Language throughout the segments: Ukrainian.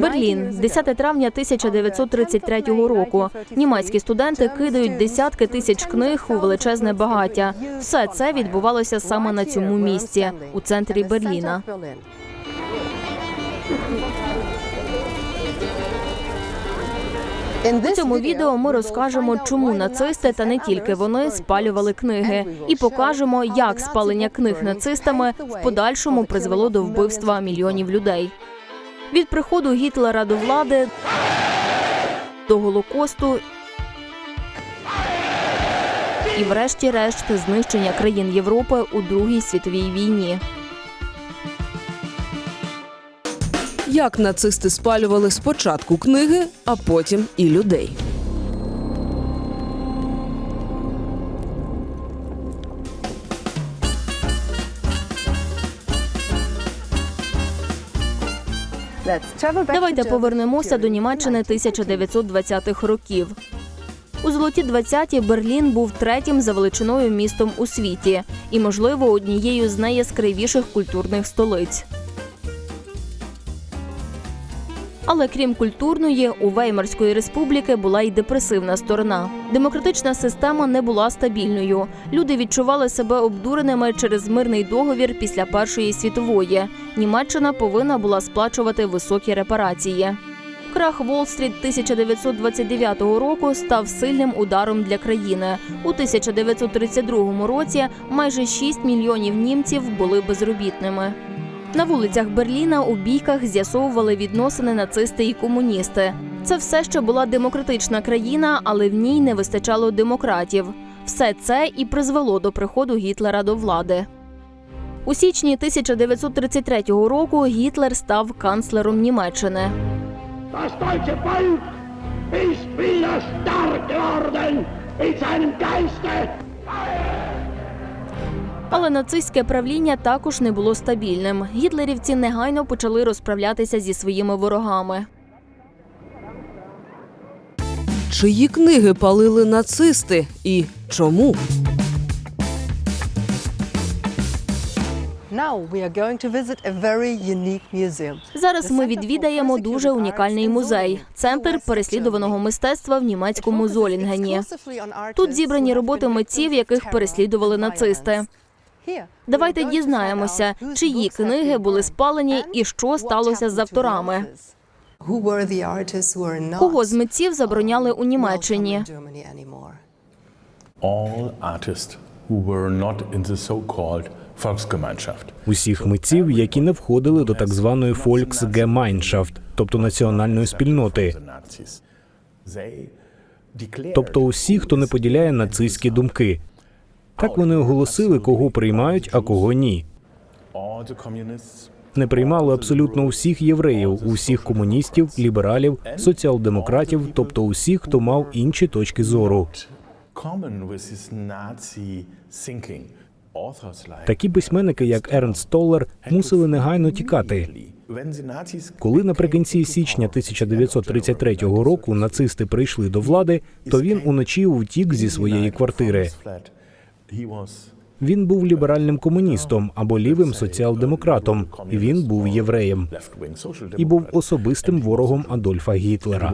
Берлін, 10 травня 1933 року. Німецькі студенти кидають десятки тисяч книг у величезне багаття. Все це відбувалося саме на цьому місці, у центрі Берліна. У цьому відео ми розкажемо, чому нацисти та не тільки вони спалювали книги, і покажемо, як спалення книг нацистами в подальшому призвело до вбивства мільйонів людей. Від приходу Гітлера до влади до Голокосту і, врешті-решт, знищення країн Європи у Другій світовій війні. Як нацисти спалювали спочатку книги, а потім і людей. Давайте повернемося до Німеччини 1920-х років. У золоті 20-ті Берлін був третім за величиною містом у світі і, можливо, однією з найяскравіших культурних столиць. Але крім культурної, у Веймарської республіки була й депресивна сторона. Демократична система не була стабільною. Люди відчували себе обдуреними через мирний договір після Першої світової. Німеччина повинна була сплачувати високі репарації. Крах Уолл-стріт 1929 року став сильним ударом для країни. У 1932 році майже 6 мільйонів німців були безробітними. На вулицях Берліна у бійках з'ясовували відносини нацисти і комуністи. Це все ще була демократична країна, але в ній не вистачало демократів. Все це і призвело до приходу Гітлера до влади. У січні 1933 року Гітлер став канцлером Німеччини. Stark geworden in seinem Geiste. Але нацистське правління також не було стабільним. Гітлерівці негайно почали розправлятися зі своїми ворогами. Чиї книги палили нацисти і чому? Зараз ми відвідаємо дуже унікальний музей центр переслідуваного мистецтва в німецькому Золінгені. Тут зібрані роботи митців, яких переслідували нацисти. Давайте дізнаємося, чиї книги були спалені і що сталося з авторами. Кого з митців забороняли у Німеччині? all artists who were not in the so-called Volksgemeinschaft. усіх митців, які не входили до так званої Volksgemeinschaft, тобто національної спільноти, тобто усі, хто не поділяє нацистські думки. Так вони оголосили, кого приймають, а кого ні. Не приймали абсолютно усіх євреїв, усіх комуністів, лібералів, соціал-демократів, тобто усіх, хто мав інші точки зору. Такі письменники, як Ернст Толлер, мусили негайно тікати. Коли наприкінці січня 1933 року нацисти прийшли до влади, то він уночі утік зі своєї квартири. Він був ліберальним комуністом або лівим соціал-демократом. Він був євреєм і був особистим ворогом Адольфа Гітлера.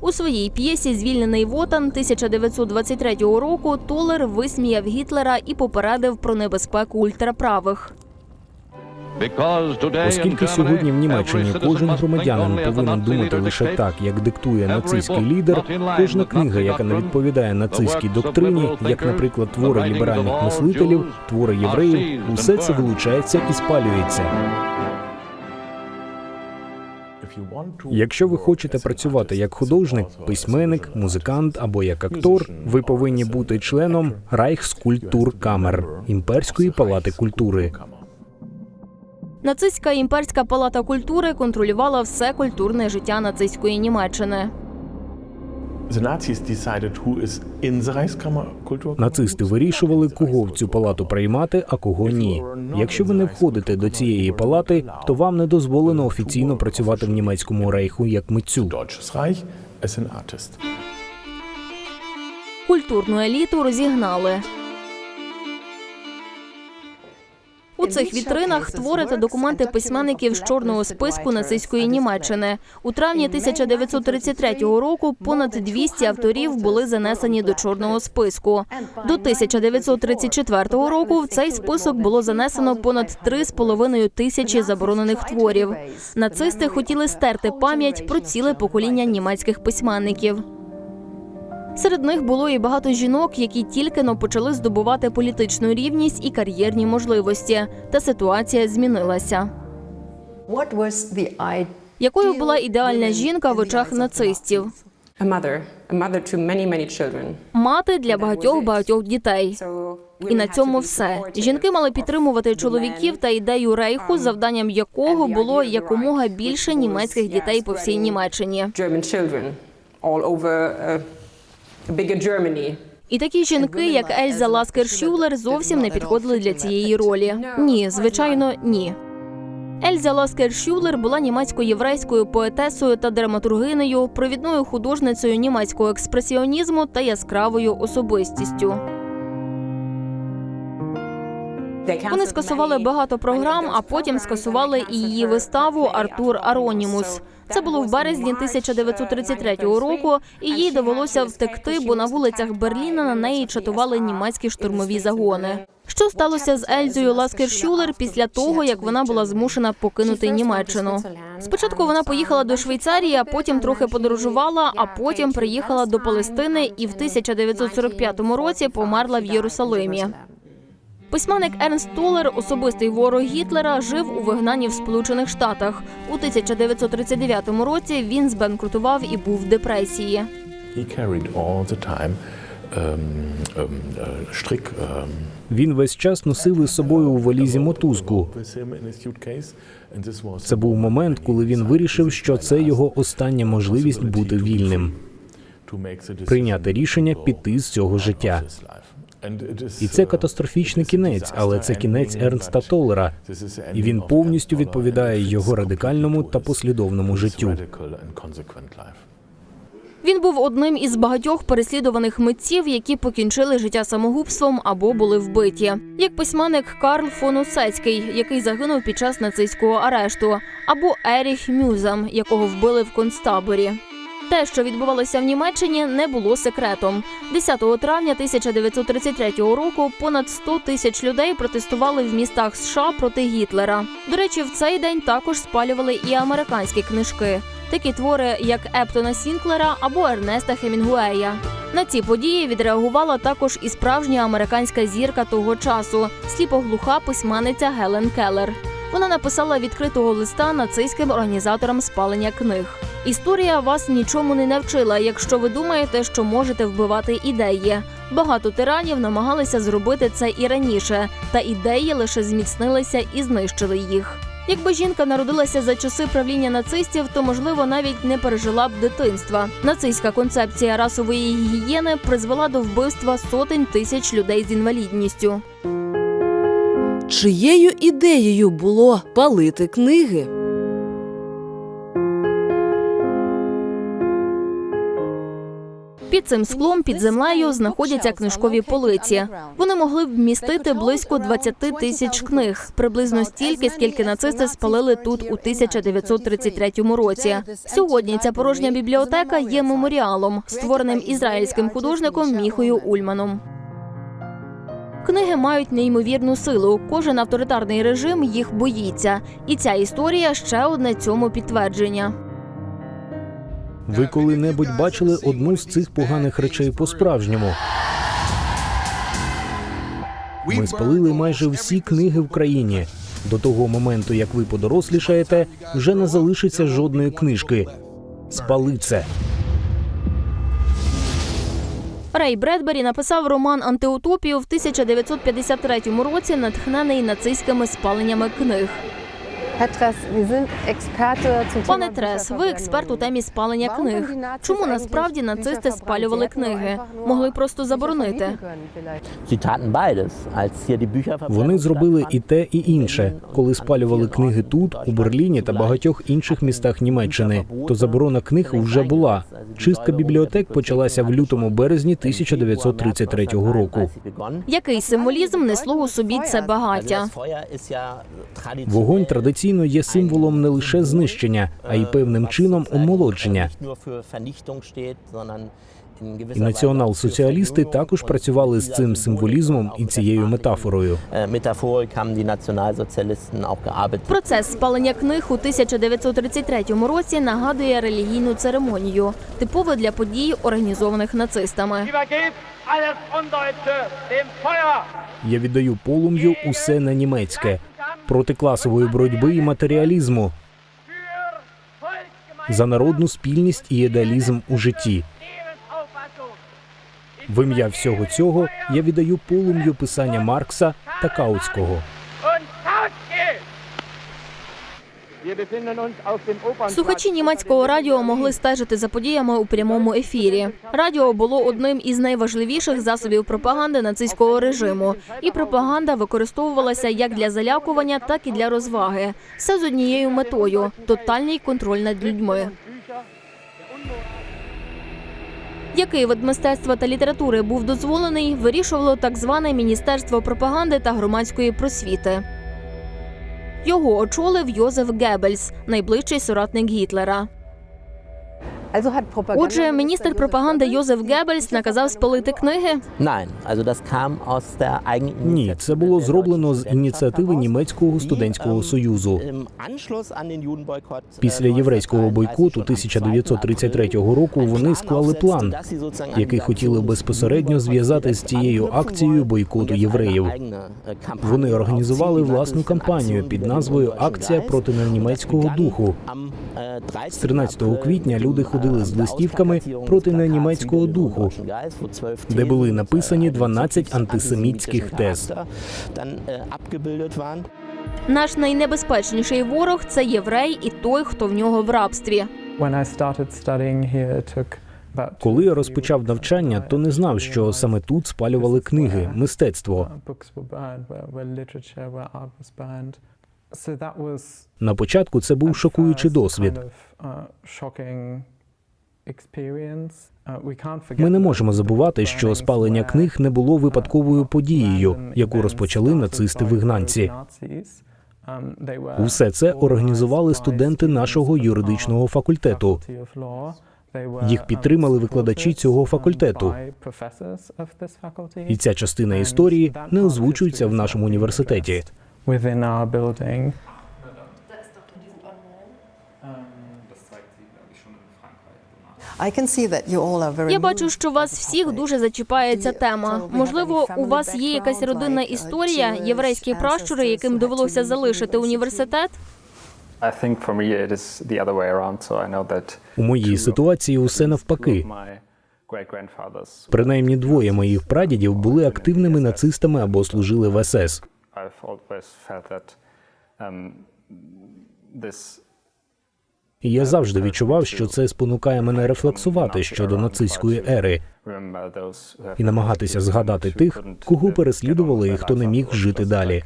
У своїй п'єсі Звільнений Вотан 1923 року Толер висміяв Гітлера і попередив про небезпеку ультраправих. Оскільки сьогодні в Німеччині кожен громадянин повинен думати лише так, як диктує нацистський лідер, кожна книга, яка не відповідає нацистській доктрині, як, наприклад, твори ліберальних мислителів, твори євреїв, усе це вилучається і спалюється. Якщо ви хочете працювати як художник, письменник, музикант або як актор, ви повинні бути членом Райхскультуркамер імперської палати культури. Нацистська імперська палата культури контролювала все культурне життя нацистської Німеччини. Нацисти вирішували, кого в цю палату приймати, а кого ні. Якщо ви не входите до цієї палати, то вам не дозволено офіційно працювати в німецькому рейху як митцю. Культурну еліту розігнали. У цих вітринах твори та документи письменників з чорного списку нацистської Німеччини. У травні 1933 року понад 200 авторів були занесені до чорного списку. До 1934 року в цей список було занесено понад 3,5 тисячі заборонених творів. Нацисти хотіли стерти пам'ять про ціле покоління німецьких письменників. Серед них було і багато жінок, які тільки но почали здобувати політичну рівність і кар'єрні можливості. Та ситуація змінилася. Якою була ідеальна жінка в очах нацистів? Мати для багатьох багатьох дітей. І на цьому все. Жінки мали підтримувати чоловіків та ідею рейху, завданням якого було якомога більше німецьких дітей по всій Німеччині. Bigger Germany. І такі жінки, як Ельза Ласкер-Шюлер, зовсім не підходили для цієї ролі. Ні, звичайно, ні. Ельза Ласкер-Шюлер була німецько-єврейською поетесою та драматургинею, провідною художницею німецького експресіонізму та яскравою особистістю. Вони скасували багато програм, а потім скасували і її виставу Артур Аронімус. Це було в березні 1933 року, і їй довелося втекти, бо на вулицях Берліна на неї чатували німецькі штурмові загони. Що сталося з Ельзою Ласкер-Шюлер після того, як вона була змушена покинути Німеччину? Спочатку вона поїхала до Швейцарії, а потім трохи подорожувала, а потім приїхала до Палестини і в 1945 році померла в Єрусалимі. Письменник Ернст Толер, особистий ворог Гітлера, жив у вигнанні в Сполучених Штатах. У 1939 році він збанкрутував і був в депресії. Um, uh, strick um, Він весь час носив із собою у валізі мотузку. Це був момент, коли він вирішив, що це його остання можливість бути вільним, прийняти рішення піти з цього життя. І це катастрофічний кінець, але це кінець Ернста Толлера, і він повністю відповідає його радикальному та послідовному життю. Він був одним із багатьох переслідуваних митців, які покінчили життя самогубством або були вбиті, як письменник Карл фон Осецький, який загинув під час нацистського арешту, або Еріх Мюзам, якого вбили в концтаборі. Те, що відбувалося в Німеччині, не було секретом. 10 травня 1933 року понад 100 тисяч людей протестували в містах США проти Гітлера. До речі, в цей день також спалювали і американські книжки, такі твори, як Ептона Сінклера або Ернеста Хемінгуея. На ці події відреагувала також і справжня американська зірка того часу сліпоглуха письменниця Гелен Келлер. Вона написала відкритого листа нацистським організаторам спалення книг. Історія вас нічому не навчила, якщо ви думаєте, що можете вбивати ідеї. Багато тиранів намагалися зробити це і раніше, та ідеї лише зміцнилися і знищили їх. Якби жінка народилася за часи правління нацистів, то можливо навіть не пережила б дитинства. Нацистська концепція расової гігієни призвела до вбивства сотень тисяч людей з інвалідністю. Чиєю ідеєю було палити книги? Під цим склом під землею знаходяться книжкові полиці. Вони могли б вмістити близько 20 тисяч книг, приблизно стільки, скільки нацисти спалили тут у 1933 році. Сьогодні ця порожня бібліотека є меморіалом, створеним ізраїльським художником Міхою Ульманом. Книги мають неймовірну силу. Кожен авторитарний режим їх боїться, і ця історія ще одне цьому підтвердження. Ви коли-небудь бачили одну з цих поганих речей по-справжньому? Ми спалили майже всі книги в країні. До того моменту, як ви подорослішаєте, вже не залишиться жодної книжки. Спали це. Рей Бредбері написав роман Антиутопію в 1953 році, натхнений нацистськими спаленнями книг. Пане Трес, ви експерт у темі спалення книг. Чому насправді нацисти спалювали книги? Могли просто заборонити. Вони зробили і те, і інше. Коли спалювали книги тут, у Берліні та багатьох інших містах Німеччини, то заборона книг вже була. Чистка бібліотек почалася в лютому березні 1933 року. Який символізм несло у собі це багаття? Вогонь традиційно є символом не лише знищення, а й певним чином омолодження. І націонал-соціалісти також працювали з цим символізмом і цією метафорою. Процес спалення книг у 1933 році нагадує релігійну церемонію, типове для подій, організованих нацистами. Я віддаю полум'ю усе на німецьке проти класової боротьби і матеріалізму за народну спільність і ідеалізм у житті. В ім'я всього цього я віддаю полум'ю писання Маркса та Каутського. Слухачі німецького радіо могли стежити за подіями у прямому ефірі. Радіо було одним із найважливіших засобів пропаганди нацистського режиму, і пропаганда використовувалася як для залякування, так і для розваги. Все з однією метою тотальний контроль над людьми. Який вид мистецтва та літератури був дозволений, вирішувало так зване Міністерство пропаганди та громадської просвіти. Його очолив Йозеф Геббельс, найближчий соратник Гітлера. Отже, міністр пропаганди Йозеф Геббельс наказав спалити книги. Ні, це було зроблено з ініціативи німецького студентського союзу. Den Judenboykott, äh, Після єврейського бойкоту 1933 року вони склали план, який хотіли безпосередньо зв'язати з цією акцією бойкоту євреїв. Вони організували власну кампанію під назвою Акція проти ненімецького духу. З 13 квітня люди ходили з листівками проти ненімецького духу, де були написані 12 антисемітських тез. Наш найнебезпечніший ворог це єврей і той, хто в нього в рабстві. Коли я розпочав навчання, то не знав, що саме тут спалювали книги, мистецтво. uh, На початку це був шокуючий досвід. Ми не можемо забувати, що спалення книг не було випадковою uh, подією, яку розпочали those Nazis. Um, Усе це організували студенти нашого юридичного факультету. were, Їх um, підтримали викладачі цього um, факультету. І ця частина історії не озвучується в нашому університеті. Я бачу, що вас всіх дуже зачіпає ця тема. Можливо, у вас є якась родинна uh, історія, єврейські пращури, яким довелося залишити університет. I think for me it is the other way around, so I know that У моїй ситуації усе навпаки. Принаймні двоє моїх прадідів були активними нацистами або служили в СС. I've always felt that um, this Я завжди відчував, що це спонукає мене рефлексувати щодо нацистської ери і намагатися згадати тих, кого переслідували і хто не міг жити далі,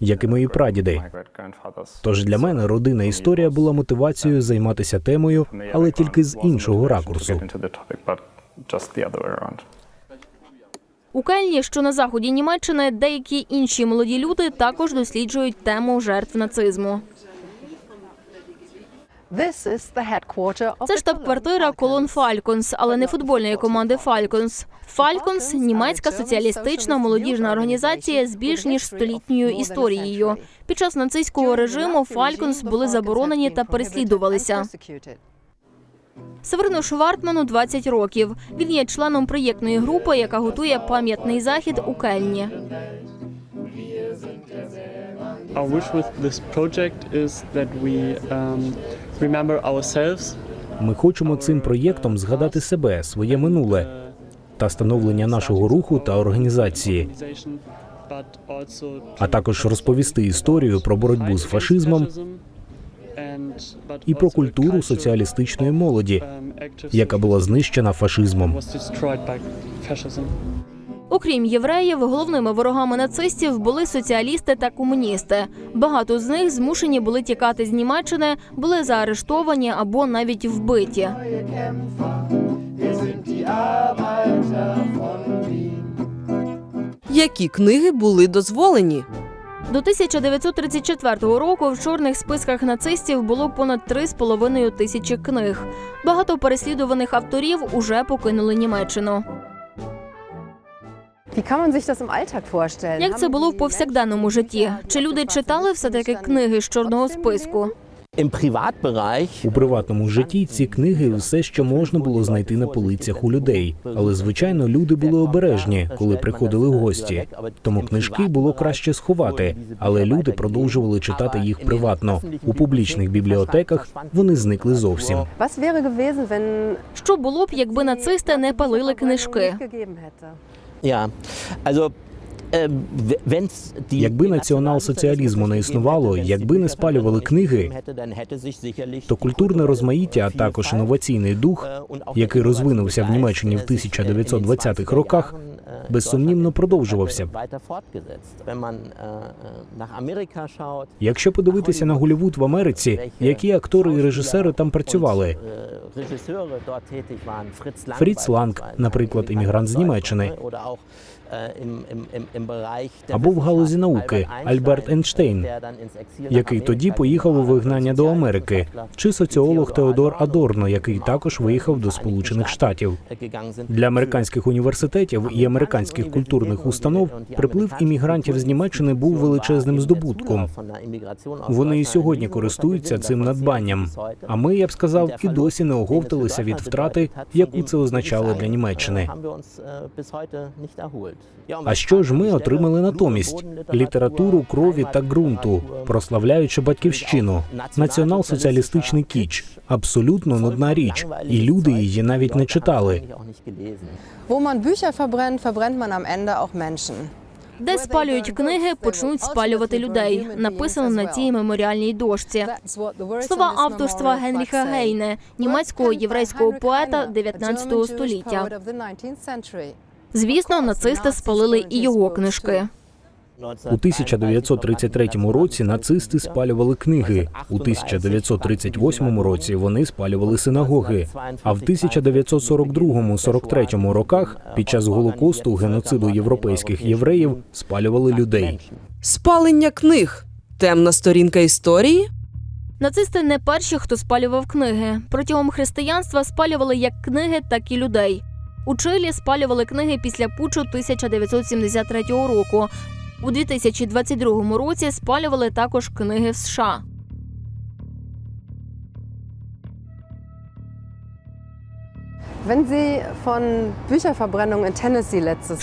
як і мої прадіди. Тож для мене родинна історія була мотивацією займатися темою, але тільки з іншого ракурсу. У Кельні, що на заході Німеччини, деякі інші молоді люди також досліджують тему жертв нацизму. This is the headquarter of Це the штаб-квартира колон Falcons. Фальконс, але не футбольної команди Фальконс. Фальконс німецька соціалістична молодіжна організація з більш ніж столітньою історією. Під час нацистського режиму Фальконс були заборонені та переслідувалися. Северину Швартману 20 років. Він є членом проєктної групи, яка готує пам'ятний захід у Кельні. Our wish with this project is that we um. Ми хочемо цим проєктом згадати себе, своє минуле та становлення нашого руху та організації. А також розповісти історію про боротьбу з фашизмом і про культуру соціалістичної молоді, яка була знищена фашизмом. Окрім євреїв, головними ворогами нацистів були соціалісти та комуністи. Багато з них змушені були тікати з Німеччини, були заарештовані або навіть вбиті. Які книги були дозволені? До 1934 року в чорних списках нацистів було понад 3,5 тисячі книг. Багато переслідуваних авторів уже покинули Німеччину. Як це було в повсякденному житті? Чи люди читали все таки книги з чорного списку? У приватному житті ці книги все, що можна було знайти на полицях у людей. Але звичайно, люди були обережні, коли приходили гості. Тому книжки було краще сховати, але люди продовжували читати їх приватно. У публічних бібліотеках вони зникли зовсім. Що було б, якби нацисти не палили книжки? Ja, also die Якби націонал-соціалізму не існувало, якби не спалювали книги, то культурне розмаїття, а також інноваційний дух, який розвинувся в Німеччині в 1920-х роках, безсумнівно продовжувався б. Якщо подивитися на Голлівуд в Америці, які актори і режисери там працювали? Фріц Ланг, наприклад, іммігрант з Німеччини, або в галузі науки Альберт Ейнштейн, який тоді поїхав у вигнання до Америки, чи соціолог Теодор Адорно, який також виїхав до Сполучених Штатів. Для американських університетів і американських культурних установ приплив іммігрантів з Німеччини був величезним здобутком. Вони і сьогодні користуються цим надбанням. А ми, я б сказав, і досі не оговталися від втрати, яку це означало для Німеччини. А що ж ми отримали натомість? Літературу крові та ґрунту, прославляючи батьківщину, націонал-соціалістичний кіч, абсолютно нудна річ, і люди її навіть не читали. Wo man Bücher verbrennt, verbrennt man am Ende auch Menschen. Де спалюють книги, почнуть спалювати людей. Написано на цій меморіальній дошці. Слова авторства Генріха. Гейне, німецького єврейського поета Heine, a 19 German століття. Poet of the 19th century. Звісно, нацисти спалили і його книжки. У 1933 році нацисти спалювали книги. У 1938 році вони спалювали синагоги. А в 1942-43 роках, під час голокосту геноциду європейських євреїв, спалювали людей. Спалення книг. Темна сторінка історії. Нацисти не перші, хто спалював книги. Протягом християнства спалювали як книги, так і людей. У Чилі спалювали книги після пучу 1973 року. У 2022 році спалювали також книги в США.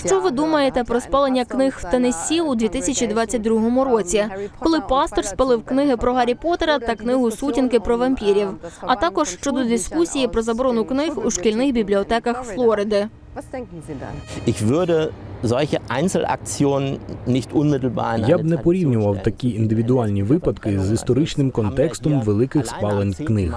Що ви думаєте про спалення книг в Теннессі у 2022 році, коли пастор спалив книги про Гаррі Поттера та книгу сутінки про вампірів, а також щодо дискусії про заборону книг у шкільних бібліотеках Флориди? Was denken Sie dann? Ich würde solche Einzelaktionen nicht unmittelbar in Я б не порівнював такі індивідуальні випадки з історичним контекстом великих спалень книг.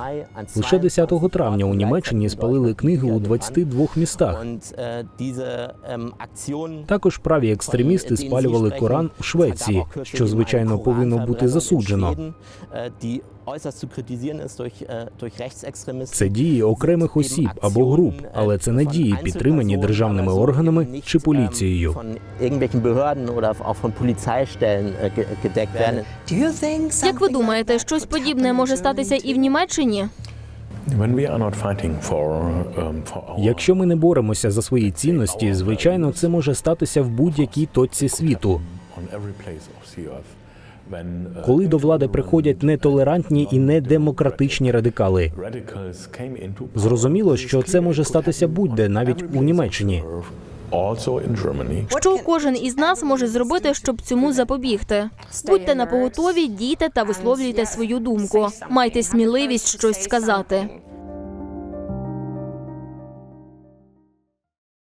Лише 10 травня у Німеччині спалили книги у 22 містах. Ähm, Aktion Також праві екстремісти спалювали Коран у Швеції, що звичайно повинно бути засуджено. Це дії окремих осіб або груп, але це не дії, підтримані державними органами чи поліцією. Як ви думаєте, щось подібне може статися і в Німеччині? Um, Якщо ми не боремося за свої цінності, звичайно, це може статися в будь-якій точці світу. Коли до влади приходять нетолерантні і недемократичні радикали. Зрозуміло, що це може статися будь-де, навіть у Німеччині. Що кожен із нас може зробити, щоб цьому запобігти? Будьте на поготові, дійте та висловлюйте свою думку. Майте сміливість щось сказати.